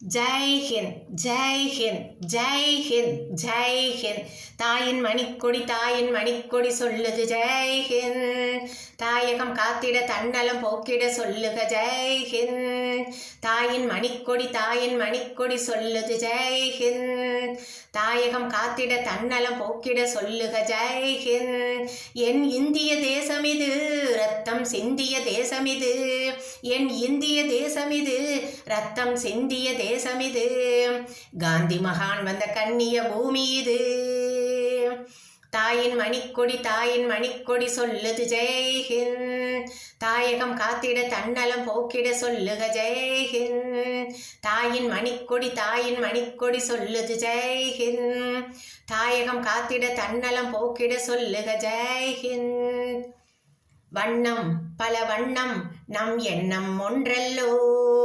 ஜெய் ஹிந்த் ஜெய் ஹிந்த் ஜெய் ஹிந்த் ஜெய் தாயின் மணிக்கொடி தாயின் மணிக்கொடி சொல்லுது ஜெய்ஹிந்த் தாயகம் காத்திட தன்னலம் போக்கிட சொல்லுக ஜெய்ஹிந்த் தாயின் மணிக்கொடி தாயின் மணிக்கொடி சொல்லுது ஜெய்ஹிந்த் தாயகம் காத்திட தன்னலம் போக்கிட சொல்லுக ஜெய்ஹிந்த் என் இந்திய தேசம் இது ரத்தம் சிந்திய தேசம் இது என் இந்திய தேசம் இது ரத்தம் சிந்திய தேசம் இது காந்தி மகான் வந்த கண்ணிய பூமி இது. தாயின் மணிக்கொடி தாயின் மணிக்கொடி சொல்லுது ஜெய்ஹிந்த். தாயகம் காத்திட தன்னலம் போக்கிட சொல்லுக ஜெய்ஹிந்த். தாயின் மணிக்கொடி தாயின் மணிக்கொடி சொல்லுது ஜெய்ஹிந்த். தாயகம் காத்திட தன்னலம் போக்கிட சொல்லுக ஜெய்ஹிந்த். வண்ணம் பல வண்ணம் நம் எண்ணம் ஒன்றல்லோ.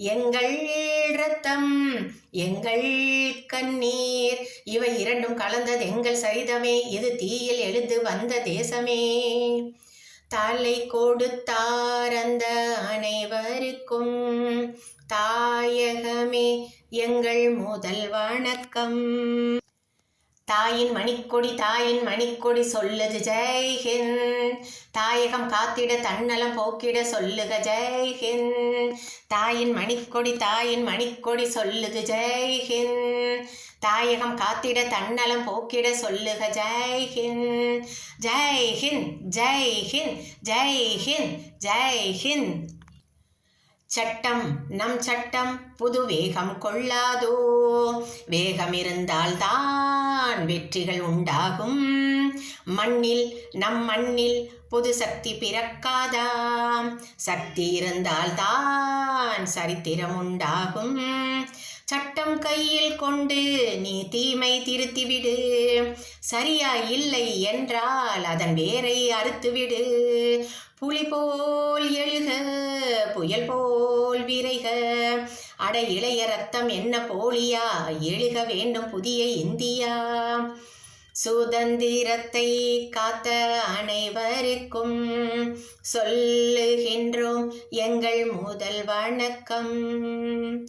எங்கள் ரத்தம் எங்கள் கண்ணீர். இவை இரண்டும் கலந்தது எங்கள் சரிதமே. இது தீயில் எழுந்து வந்த தேசமே. தலை கொடுத்தார் அந்த அனைவருக்கும். தாயகமே எங்கள் முதல் வணக்கம். தாயின் மணிக்கொடி தாயின் மணிக்கொடி சொல்லுது ஜெய்ஹிந்த் தாயகம் காத்திட தன்னலம் போக்கிட சொல்லுக ஜெய்ஹிந்த் தாயின் மணிக்கொடி தாயின் மணிக்கொடி சொல்லுது ஜெய்ஹிந்த் தாயகம் காத்திட தன்னலம் போக்கிட சொல்லுக ஜெய் ஜெய்ஹிந்த் ஜெய் ஜெய்ஹிந்த் ஜெய் சட்டம் நம் சட்டம் புது வேகம் கொள்ளாதோ. வேகம் இருந்தால் தான் வெற்றிகள் உண்டாகும். மண்ணில் நம் மண்ணில் புது சக்தி பிறக்காதா? சக்தி இருந்தால் தான் சரித்திரம் உண்டாகும். சட்டம் கையில் கொண்டு நீ தீமை திருத்திவிடு. சரியா இல்லை என்றால் அதன் வேரை அறுத்துவிடு. புலி போல் எழுக புயல் போல் விரைக அட இளைய ரத்தம் என்ன போலியா? எழுக வேண்டும் புதிய இந்தியா. சுதந்திரத்தை காத்த அனைவருக்கும் சொல்லுகின்றோம் எங்கள் முதல் வணக்கம்.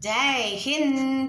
day. Hin.